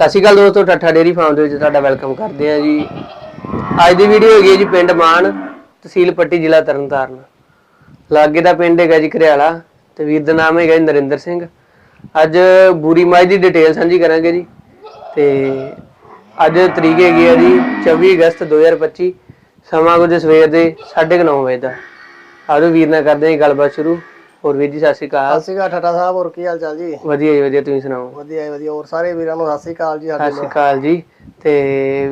ਸਤਿ ਸ਼੍ਰੀ ਅਕਾਲ ਦੋਸਤੋ ਠੱਠਾ dairy farm ਦੇ ਵਿੱਚ ਤੁਹਾਡਾ ਵੈਲਕਮ ਕਰਦੇ ਆ ਜੀ। ਅੱਜ ਦੀ ਵੀਡੀਓ ਹੈਗੀ ਹੈ ਜੀ ਪਿੰਡ ਮਾਨ, ਤਹਿਸੀਲ ਪੱਟੀ, ਜ਼ਿਲ੍ਹਾ ਤਰਨਤਾਰਨ। ਲਾਗੇ ਦਾ ਪਿੰਡ ਹੈਗਾ ਜੀ ਘਰਿਆਲਾ ਤੇ ਵੀਰ ਦਾ ਨਾਮ ਹੈਗਾ ਜੀ ਨਰਿੰਦਰ ਸਿੰਘ। ਅੱਜ ਬੂਰੀ ਮਾਈ ਦੀ ਡਿਟੇਲ ਸਾਂਝੀ ਕਰਾਂਗੇ ਜੀ। ਤੇ ਅੱਜ ਤਰੀਕ ਹੈਗੀ ਹੈ ਜੀ 24 ਅਗਸਤ 2025 ਸਮਾਂ ਕੁਝ ਸਵੇਰ ਦੇ 9:30 ਵਜੇ ਦਾ। ਆਜੋ ਵੀਰ ਨਾਲ ਕਰਦੇ ਹਾਂ ਜੀ ਗੱਲਬਾਤ ਸ਼ੁਰੂ। ਹੋਰ ਵੀਰ ਜੀ ਸਤਿ ਸ਼੍ਰੀ ਅਕਾਲ। ਸਤਿ ਸ਼੍ਰੀ ਅਕਾਲ ਸਾਹਿਬ ਹੋਰ ਕੀ ਹਾਲ ਚਾਲ ਜੀ? ਵਧੀਆ ਜੀ ਵਧੀਆ ਤੁਸੀਂ ਸੁਣਾਓ? ਵਧੀਆ ਜੀ ਵਧੀਆ ਹੋਰ ਸਾਰੇ ਵੀਰਾਂ ਨੂੰ ਸਤਿ ਸ਼੍ਰੀ ਅਕਾਲ ਜੀ ਸਤਿ ਸ਼੍ਰੀ ਅਕਾਲ ਜੀ ਤੇ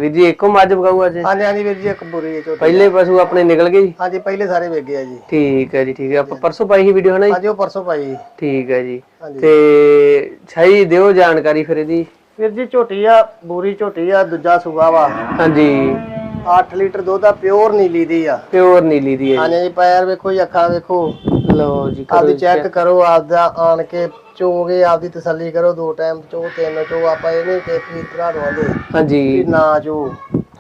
ਵੀਰ ਜੀ ਇੱਕੋ ਮੱਝ ਬਗਾਊ ਅੱਜ? ਹਾਂਜੀ ਹਾਂਜੀ ਵੀਰ ਜੀ ਇੱਕ ਬੁਰੀ ਹੈ ਝੋਟੀ ਪਹਿਲੇ ਪਸ਼ੂ ਆਪਣੇ ਨਿਕਲ ਗਏ ਜੀ? ਹਾਂਜੀ ਪਹਿਲੇ ਸਾਰੇ ਵੇਗੇ ਆ ਜੀ। ਠੀਕ ਹੈ ਜੀ ਠੀਕ ਹੈ। ਆਪਾਂ ਪਰਸੋਂ ਪਾਈ ਸੀ ਵੀਡੀਓ ਹਨਾ ਜੀ? ਹਾਂਜੀ ਉਹ ਪਰਸੋਂ ਪਾਈ ਠੀਕ ਹੈ ਜੀ। ਤੇ ਛਾਈ ਦਿਓ ਜਾਣਕਾਰੀ ਫਿਰ ਇਹਦੀ। ਵੀਰ ਜੀ ਝੋਟੀ ਆ ਬੂਰੀ ਝੋਟੀ ਆ ਦੂਜਾ ਸੂਆ ਵਾ। ਹਾਂਜੀ। 8 ਲੀਟਰ ਦੁੱਧ ਆ ਪਿਓਰ ਨੀਲੀ ਦੀ ਆ। ਪਿਓਰ ਨੀਲੀ ਦੀ ਹੈ ਹਾਂਜੀ ਜੀ ਪੈਰ ਵੇਖੋ ਜੀ ਅੱਖਾਂ ਵੇਖੋ। ਲਓ ਜੀ ਕਰੋ ਆਪਦੀ ਚੈੱਕ ਕਰੋ ਆਪਦਾ ਆਣ ਕੇ ਚੋਗੇ ਆਪਦੀ ਤਸੱਲੀ ਕਰੋ ਦੋ ਟਾਈਮ ਚੋ ਤਿੰਨ ਚੋ ਆਪਾਂ ਇਹ ਨਹੀਂ ਕਿ ਪੀ ਭਰਾ ਦਵਾਂਗੇ ਹਾਂਜੀ। ਨਾ ਚੋ।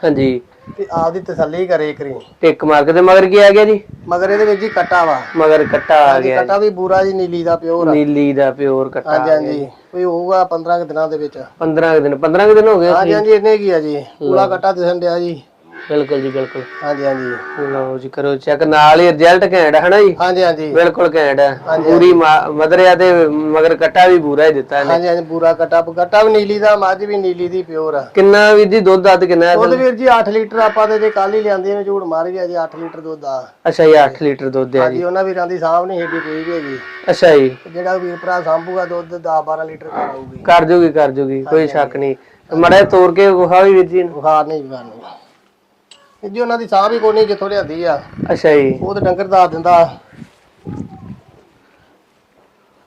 ਹਾਂਜੀ। ਤੇ ਆਪਦੀ ਤਸੱਲੀ ਕਰੇ ਕਰੀ ਟਿਕ ਮਾਰ ਕੇ ਤੇ ਮਗਰ ਕੀ ਆ ਗਿਆ ਜੀ? ਮਗਰ ਇਹਦੇ ਵਿੱਚ ਜੀ ਕੱਟਾ ਵਾ। ਮਗਰ ਕੱਟਾ ਆ ਗਿਆ ਕੱਟਾ ਵੀ ਬੂਰਾ ਜੀ ਨੀਲੀ ਦਾ ਪਿਓਰ ਆ। ਨੀਲੀ ਦਾ ਪਿਓਰ ਕੱਟਾ ਹਾਂਜੀ ਹਾਂਜੀ। ਕੋਈ ਹੋਊਗਾ 15 ਕੁ ਦਿਨਾਂ ਦੇ ਵਿੱਚ। 15 ਕੁ ਦਿਨ 15 ਕੁ ਦਿਨ ਹੋ ਗਏ ਹਾਂਜੀ ਹਾਂਜੀ ਇੰਨੇ ਕੀ ਆ ਜੀ? ਪੂਰਾ ਕੱਟਾ ਦਿਸਣ ਡਿਆ ਜੀ। ਬਿਲਕੁਲ ਜੀ ਬਿਲਕੁਲ। ਹਾਂਜੀ ਹਾਂਜੀ। ਲਓ ਜੀ ਕਰੋ ਚੈੱਕ ਨਾਲ ਹੀ ਰਿਜ਼ਲਟ ਘੈਂਟ ਹੈ ਹਨਾ ਜੀ? ਹਾਂਜੀ ਹਾਂਜੀ। ਬਿਲਕੁਲ ਘੈਂਟ ਹੈ। ਪੂਰੀ ਮਦਰਿਆ ਤੇ ਮਗਰ ਕੱਟਾ ਵੀ ਪੂਰਾ ਹੀ ਦਿੱਤਾ ਇਹਨੇ। ਹਾਂਜੀ ਹਾਂਜੀ ਪੂਰਾ ਕੱਟਾ ਕੱਟਾ ਵੀ ਨੀਲੀ ਦਾ ਮੱਝ ਵੀ ਨੀਲੀ ਦੀ ਪਿਓਰ ਆ। ਕਿੰਨਾ ਵੀਰ ਜੀ ਦੁੱਧ ਦੱਦ ਕਿੰਨਾ ਹੈ ਦੁੱਧ ਵੀਰ ਜੀ 8 ਲੀਟਰ ਆਪਾਂ ਤੇ ਜੇ ਕੱਲ ਹੀ ਲਿਆਂਦੀ ਨੇ ਝੂੜ ਮਾਰ ਗਿਆ ਜੀ 8 ਲੀਟਰ ਦੁੱਧ ਆ। ਅੱਛਾ ਜੀ 8 ਲੀਟਰ ਦੁੱਧ ਹੈ ਜੀ। ਹਾਂਜੀ ਉਹਨਾਂ ਵੀਰਾਂ ਦੀ ਨਹੀਂ ਹੈਗੀ ਕੋਈ ਵੀ ਹੈਗੀ। ਅੱਛਾ ਜੀ। ਤੇ ਜਿਹੜਾ ਵੀਰ ਭਰਾ ਸਾਂਭੂਗਾ ਦੁੱਧ 10 12 ਲੀਟਰ ਕਰ ਆਊਗੀ। ਕਰ ਜੂਗੀ ਕਰ ਜੂਗੀ ਕੋਈ ਸ਼ੱਕ ਨਹੀਂ। ਮੜਾ ਤੋੜ ਕੇ ਵਿਖਾ ਵੀ ਵੀਰ ਜੀ ਨੂੰ। ਬੁਖਾਰ ਨਹੀਂ ਕਰਨੀ ਇਹ ਜੀ ਉਹਨਾਂ ਦੀ ਸਾਂਭ ਹੀ ਕੋਈ ਨਹੀਂ ਜਿੱਥੋਂ ਲਿਆਂਦੀ ਆ। ਅੱਛਾ ਜੀ। ਉਹ ਤੇ ਡੰਗਰ ਦੱਸ ਦਿੰਦਾ।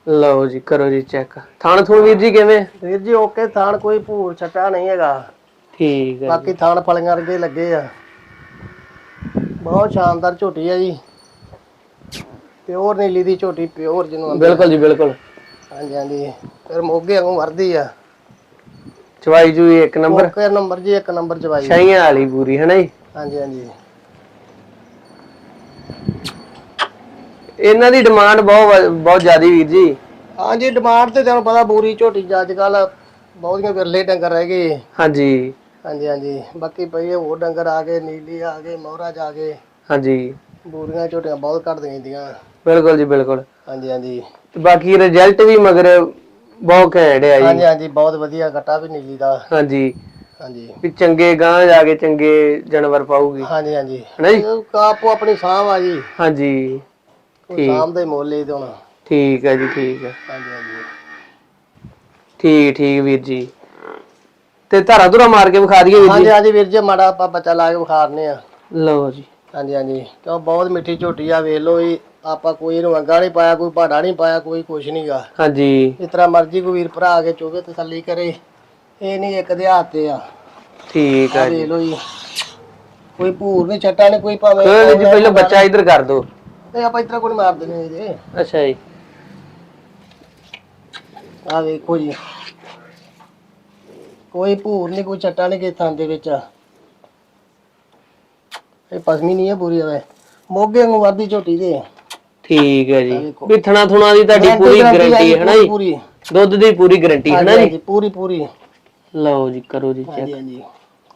ਲਓ ਜੀ ਕਰੋ ਜੀ ਚੈੱਕ ਥਾਣ ਥੂਣ ਵੀਰ ਜੀ ਕਿਵੇਂ? ਵੀਰ ਜੀ ਓਕੇ ਥਾਣ ਕੋਈ ਭੂਰ ਛੱਟਾ ਨਹੀਂ ਹੈਗਾ। ਠੀਕ ਹੈ ਬਾਕੀ ਥਾਣ ਫਲੀਆਂ ਵਰਗੇ ਲੱਗੇ ਆ। ਬਹੁਤ ਸ਼ਾਨਦਾਰ ਝੋਟੀ ਆ ਜੀ। ਪਿਓਰ ਨੀਲੀ ਦੀ ਝੋਟੀ ਪਿਓਰ ਜਿਹਨੂੰ ਆਂਦੇ ਬਿਲਕੁਲ ਜੀ ਬਿਲਕੁਲ। ਹਾਂਜੀ ਹਾਂਜੀ। ਫਿਰ ਮੋਗੇ ਵਾਂਗੂ ਵਰਦੀ ਆ। ਚਵਾਈ ਜੂਈ ਇੱਕ ਨੰਬਰ? ਨੰਬਰ ਜੀ ਇੱਕ ਨੰਬਰ ਚਵਾਈ। ਛਾਈਆਂ ਵਾਲੀ ਪੂਰੀ ਹੈ ਨਾ ਜੀ? ਹਾਂਜੀ ਹਾਂਜੀ। ਇਹਨਾਂ ਦੀ ਡਿਮਾਂਡ ਬਹੁਤ ਬਹੁਤ ਜ਼ਿਆਦੀ ਵੀਰ ਜੀ। ਹਾਂਜੀ ਡਿਮਾਂਡ ਤੇ ਤੁਹਾਨੂੰ ਪਤਾ ਬੂਰੀ ਝੋਟੀ ਅੱਜ ਕੱਲ ਬਹੁਤੀਆਂ ਵਿਰਲੇ ਡੰਗਰ ਰਹਿ ਗਏ। ਹਾਂਜੀ। ਹਾਂਜੀ ਹਾਂਜੀ। ਬਾਕੀ ਪਈ ਹੋਰ ਡੰਗਰ ਆ ਗਏ ਨੀਲੀ ਆ ਗਏ ਮੋਹਰਾ ਜਾ ਗਏ। ਹਾਂਜੀ। ਬੂਰੀਆਂ ਝੋਟੀਆਂ ਬਹੁਤ ਘੱਟ ਦਿੰਦੀਆਂ ਬਿਲਕੁਲ ਜੀ ਬਿਲਕੁਲ। ਹਾਂਜੀ ਹਾਂਜੀ। ਤੇ ਬਾਕੀ ਰਿਜ਼ਲਟ ਵੀ ਮਗਰ ਬਹੁਤ ਘੈਂਟ ਜੀ। ਹਾਂਜੀ ਹਾਂਜੀ। ਬਹੁਤ ਵਧੀਆ ਕੱਟਾ ਵੀ ਨੀਲੀ ਦਾ। ਹਾਂਜੀ। ਹਾਂਜੀ। ਵੀ ਚੰਗੇ ਗਾਂ ਜਾ ਕੇ ਚੰਗੇ ਜਾਨਵਰ ਪਾਊਗੀ। ਹਾਂਜੀ ਹਾਂਜੀ। ਹੈ ਨਾ ਜੀ? ਉਹ ਆਪੋ ਆਪਣੀ ਸਾਂਭ ਆ ਜੀ। ਹਾਂਜੀ। ਕੋਈ ਸਾਂਭ ਦੇ ਮੁੱਲ ਹੀ ਦੇਣਾ ਠੀਕ ਹੈ ਜੀ ਠੀਕ ਹੈ। ਹਾਂਜੀ ਹਾਂਜੀ। ਠੀਕ ਠੀਕ ਵੀਰ ਜੀ। ਤੇ ਧਾਰਾ ਧੁਰਾ ਮਾਰ ਕੇ ਵਿਖਾ ਦਈਏ ਵੀਰ ਜੀ। ਹਾਂਜੀ ਹਾਂਜੀ ਵੀਰ ਜੀ ਮਾੜਾ ਆਪਾਂ ਬੱਚਾ ਲਾ ਕੇ ਵਿਖਾਰਨੇ ਆ। ਲਓ ਜੀ। ਹਾਂਜੀ ਹਾਂਜੀ। ਕਿਉਂ ਬਹੁਤ ਮਿੱਠੀ ਝੋਟੀ ਆ ਵੇਖ ਲਓ ਜੀ। ਆਪਾਂ ਕੋਈ ਇਹਨੂੰ ਅੰਗਾ ਨਹੀਂ ਪਾਇਆ ਕੋਈ ਭਾੜਾ ਨਹੀਂ ਪਾਇਆ ਕੋਈ ਕੁਛ ਨਹੀਂਗਾ ਹਾਂਜੀ। ਇਸ ਤਰ੍ਹਾਂ ਮਰਜ਼ੀ ਕੋਈ ਵੀਰ ਭਰਾ ਆ ਕੇ ਚੋਵੇ ਤਸੱਲੀ ਕਰੇ। ਇਹ ਨਹੀਂ ਇੱਕ ਦੇ ਹੱਥ ਤੇ ਆ। ਠੀਕ ਆ ਜੀ। ਲਓ ਜੀ। ਕੋਈ ਭੂਰ ਨਹੀਂ ਛੱਟਾ ਨਹੀਂ ਕੋਈ ਭਾਵੇਂ ਕੋਈ ਨੀ ਜੀ ਪਹਿਲਾਂ ਬੱਚਾ ਇੱਧਰ ਕਰ ਦੋ। ਇਹ ਆਪਾਂ ਇਸ ਤਰ੍ਹਾਂ ਕੋਈ ਮਾਰ ਦਿੰਦੇ ਇਹਦੇ। ਅੱਛਾ ਜੀ। ਆ ਵੇਖੋ ਜੀ। ਕੋਈ ਭੂਰ ਨਹੀਂ ਕੋਈ ਛੱਟਾ ਨਹੀਂ ਕਿਸੇ ਥਾਂ ਦੇ ਵਿੱਚ। ਇਹ ਪਸਮੀ ਨਹੀਂ ਹੈ ਪੂਰੀ ਆਵੇ ਮੋਗੇ ਨੂੰ ਵਾਦੀ ਝੋਟੀ ਦੇ। ਠੀਕ ਹੈ ਜੀ। ਵੀ ਥਣਾ ਥੁਣਾ ਦੀ ਤੁਹਾਡੀ ਪੂਰੀ ਗਾਰੰਟੀ ਹੈ ਨਾ ਜੀ? ਪੂਰੀ ਦੁੱਧ ਦੀ ਪੂਰੀ ਗਾਰੰਟੀ ਹੈ ਨਾ ਜੀ? ਹਾਂਜੀ ਪੂਰੀ ਪੂਰੀ ਲਓ ਜੀ ਕਰੋ ਜੀ ਚੈੱਕ ਹਾਂਜੀ ਹਾਂਜੀ।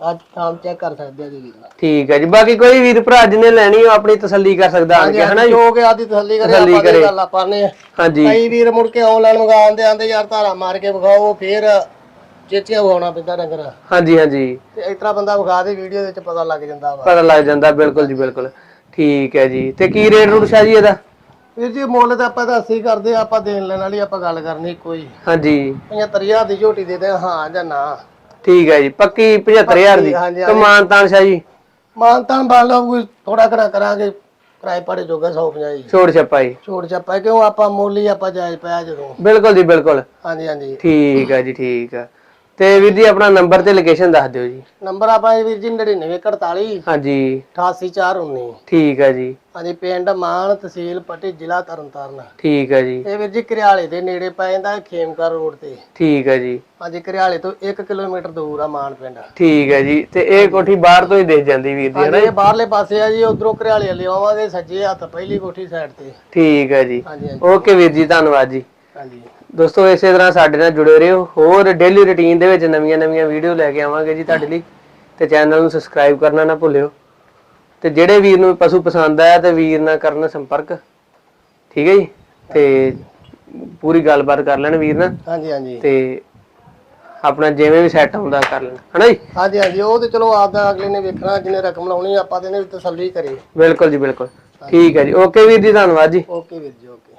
ਅੱਜ ਸ਼ਾਮ ਚੈੱਕ ਕਰ ਸਕਦੇ ਆ ਜੀ ਵੀਰ ਠੀਕ ਹੈ ਜੀ ਬਾਕੀ ਕੋਈ ਵੀਰ ਭਰਾ ਜਿਹਨੇ ਲੈਣੀ ਉਹ ਆਪਣੀ ਤਸੱਲੀ ਕਰ ਸਕਦਾ ਆਣ ਕੇ ਹੈ ਨਾ ਜੀ? ਜੋ ਕਿ ਆਦੀ ਤਸੱਲੀ ਕਰੇ ਤਸੱਲੀ ਆਪਾਂ ਕਰੇ। ਦੀ ਗੱਲ ਆਪਾਂ ਨੇ। ਹਾਂਜੀ। ਕਈ ਵੀਰ ਮੁੜ ਕੇ ਆਨਲਾਈਨ ਮੰਗਾਉਂਦੇ ਆਂਦੇ ਯਾਰ ਧਾਰਾ ਮਾਰ ਕੇ ਵਿਖਾਓ ਫੇਰ ਚੇਚੀਆਂ ਵਿਖਾਉਣਾ ਪੈਂਦਾ ਡੰਗਰ। ਹਾਂਜੀ ਹਾਂਜੀ। ਤੇ ਇਸ ਤਰ੍ਹਾਂ ਬੰਦਾ ਵਿਖਾ ਦੇ ਵੀਡੀਓ ਦੇ ਵਿੱਚ ਪਤਾ ਲੱਗ ਜਾਂਦਾ ਵਾ। ਪਤਾ ਲੱਗ ਜਾਂਦਾ ਬਿਲਕੁਲ ਜੀ ਬਿਲਕੁਲ। ਠੀਕ ਹੈ ਜੀ। ਤੇ ਕੀ ਰੇਟ ਰੂਟ ਸ਼ਾਹ ਜੀ ਇਹਦਾ? ਵੀਰ ਜੀ ਮੁੱਲ ਤਾਂ ਆਪਾਂ ਤਾਂ 80 ਕਰਦੇ ਆ, ਆਪਾਂ ਦੇਣ ਲੈਣ ਵਾਲੀ ਆਪਾਂ ਗੱਲ ਕਰਨੀ ਕੋਈ। ਹਾਂਜੀ। 75000 ਦੀ ਝੋਟੀ ਦੇ ਦੇ ਹਾਂ ਜਾਂ ਨਾ। ਠੀਕ ਹੈ ਜੀ ਪੱਕੀ 75000 ਦੀ। ਹਾਂਜੀ, ਕਮਾਨ ਤਾਨ ਸ਼ਾਹ ਜੀ। ਮਾਨਤਾਨ ਬਾਲ ਲਓ ਕੋਈ ਥੋੜਾ ਘਣਾ ਕਰਾਂਗੇ ਕਿਰਾਏ ਪਾੜੇ ਜੋਗਾ 150 ਜੀ। ਛੋੜ ਛਪਾ ਜੀ। ਛੋੜ ਛੱਪਾ ਕਿਉਂ ਆਪਾਂ ਮੁੱਲ ਹੀ ਆਪਾਂ ਜਾਇਜ਼ ਪਿਆ ਜਦੋਂ। ਬਿਲਕੁਲ ਜੀ ਬਿਲਕੁਲ। ਹਾਂਜੀ ਹਾਂਜੀ। ਠੀਕ ਹੈ ਜੀ ਠੀਕ ਹੈ। ਤੇ ਵੀਰ ਜੀ ਆਪਣਾ ਨੰਬਰ ਤੇ ਲੋਕੇਸ਼ਨ ਦੱਸ ਦਿਓ ਜੀ। ਨੰਬਰ ਆਪਾਂ ਇਹ ਵੀਰ ਜੀ 9948 ਹਾਂਜੀ। 88419 ਠੀਕ ਹੈ ਜੀ। ਹਾਂਜੀ ਪਿੰਡ ਮਾਨ ਤਹਿਸੀਲ ਪੱਟੀ ਜ਼ਿਲ੍ਹਾ ਤਰਨਤਾਰਨ। ਠੀਕ ਹੈ ਜੀ। ਇਹ ਵੀਰ ਜੀ ਘਰਿਆਲੇ ਦੇ ਨੇੜੇ ਪੈ ਜਾਂਦਾ ਖੇਮਕਰ ਰੋਡ ਤੇ। ਠੀਕ ਹੈ ਜੀ। ਹਾਂਜੀ ਘਰਿਆਲੇ ਤੋਂ 1 ਕਿਲੋਮੀਟਰ ਦੂਰ ਆ ਮਾਨ ਪਿੰਡ। ਠੀਕ ਹੈ ਜੀ। ਤੇ ਇਹ ਕੋਠੀ ਬਾਹਰ ਤੋਂ ਹੀ ਦਿਖ ਜਾਂਦੀ ਵੀਰ ਜੀ ਹਾਂਜੀ ਇਹ ਬਾਹਰਲੇ ਪਾਸੇ ਆ ਜੀ ਉਧਰੋਂ ਘਰਿਆਲੇ ਵਾਲੇ ਆਵਾਂਗੇ ਸੱਜੇ ਹੱਥ ਪਹਿਲੀ ਕੋਠੀ ਸਾਈਡ ਤੇ। ਠੀਕ ਹੈ ਜੀ। ਓਕੇ ਵੀਰ ਜੀ ਧੰਨਵਾਦ ਜੀ। ਹਾਂਜੀ। ਦੋਸਤੋ ਇਸੇ ਤਰ੍ਹਾਂ ਸਾਡੇ ਨਾਲ ਜੁੜੇ ਰਹੋ। ਹੋਰ ਡੇਲੀ ਰੁਟੀਨ ਦੇ ਵਿੱਚ ਨਵੀਆਂ ਨਵੀਆਂ ਵੀਡੀਓ ਲੈ ਕੇ ਆਵਾਂਗੇ ਜੀ ਤੁਹਾਡੇ ਲਈ। ਤੇ ਚੈਨਲ ਨੂੰ ਸਬਸਕ੍ਰਾਈਬ ਕਰਨਾ ਨਾ ਭੁੱਲਿਓ। ਤੇ ਜਿਹੜੇ ਵੀਰ ਨੂੰ ਪਸ਼ੂ ਪਸੰਦ ਆਇਆ ਤੇ ਵੀਰ ਨਾਲ ਕਰਨ ਸੰਪਰਕ। ਠੀਕ ਹੈ ਜੀ? ਤੇ ਪੂਰੀ ਗੱਲਬਾਤ ਕਰ ਲੈਣ ਵੀਰ ਨਾਲ। ਹਾਂਜੀ ਹਾਂਜੀ। ਤੇ ਆਪਣਾ ਜਿਵੇਂ ਵੀ ਸੈੱਟ ਆਉਂਦਾ ਕਰ ਲੈਣ। ਹਨਾ ਜੀ? ਹਾਂਜੀ ਹਾਂਜੀ। ਉਹ ਤੇ ਚਲੋ ਆਪਦਾ ਅਗਲੇ ਨੇ ਵੇਖਣਾ ਜਿਹਨੇ ਰਕਮ ਲਾਉਣੀ ਆਪਾਂ ਤੇ ਵੀ ਤਸੱਲੀ ਕਰੇ ਬਿਲਕੁਲ ਜੀ ਬਿਲਕੁਲ। ਠੀਕ ਹੈ ਜੀ। ਓਕੇ ਵੀਰ ਜੀ ਧੰਨਵਾਦ ਜੀ। ਓਕੇ ਵੀਰ ਜੀ ਓਕੇ।